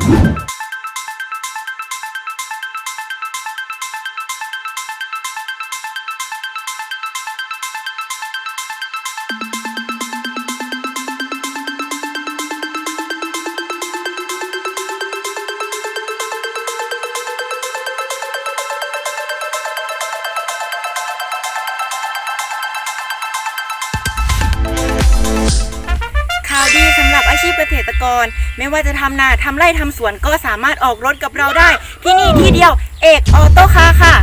ข่ อาชีพเกษตรกร ไม่ว่าจะทำนาทำไร่ทำสวนก็สามารถออกรถกับเราได้ ที่นี่ที่เดียวเอกออโต้คาร์ค่ะ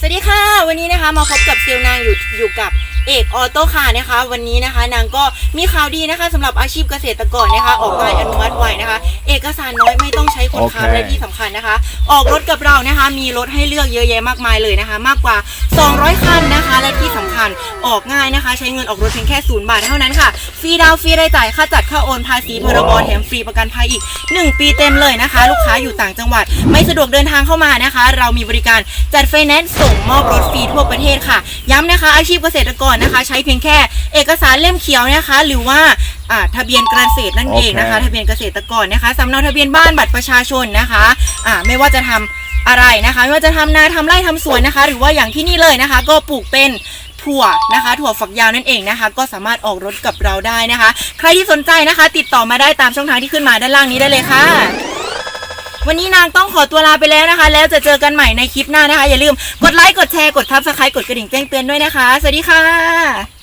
สวัสดีค่ะ วันนี้นะคะมาพบกับเซลลนางอยู่อยู่กับ เอกออโต้คาร์นะคะ วันนี้นะคะ นางก็มีข่าวดีนะคะสำหรับอาชีพเกษตรกรนะคะ ออกใบอนุมัติไวนะคะ เอกสารน้อยไม่ต้องใช้คนค้ำโอเคและที่สำคัญนะคะ ออกรถกับเรานะคะ มีรถให้เลือกเยอะแยะมากมายเลยนะคะ มากกว่า 200 คันนะคะ และที่สำคัญออกง่ายนะคะ ใช้เงินออกรถเพียงแค่ศูนย์บาทเท่านั้นค่ะฟรีดาวน์ฟรีรายจ่ายค่าจัดค่าโอนภาษีพรบแถมฟรีประกันภัยอีก 1 ปีเต็มเลยนะคะ ลูกค้าอยู่ต่างจังหวัด ไม่สะดวกเดินทางเข้ามานะคะ เรามีบริการจัดไฟแนนซ์ส่งมอบรถฟรีทั่วประเทศค่ะ ย้ำนะคะ อาชีพเกษตรกรนะคะ ใช้เพียงแค่เอกสารเล่มเขียวนะคะ หรือว่าอ่าทะเบียนเกษตรนั่นเองนะคะ โอเค ทะเบียนเกษตรกรนะคะสำเนาทะเบียนบ้านบัตรประชาชนนะคะอ่าไม่ว่าจะทำอะไรนะคะ ไม่ว่าจะทำนาทำไร่ทำสวนนะคะ หรือว่าอย่างที่นี่เลยนะคะ ก็ปลูกเป็นถั่วนะคะ ถั่วฝักยาวนั่นเองนะคะ ก็สามารถออกรถกับเราได้นะคะ ใครที่สนใจนะคะ ติดต่อมาได้ตามช่องทางที่ขึ้นมาด้านล่างนี้ได้เลยค่ะ วันนี้นางต้องขอตัวลาไปแล้วนะคะ แล้วจะเจอกันใหม่ในคลิปหน้านะคะ อย่าลืมกดไลค์กดแชร์กดทับสไครต์กดกระดิ่งแจ้งเตือนด้วยนะคะ สวัสดีค่ะ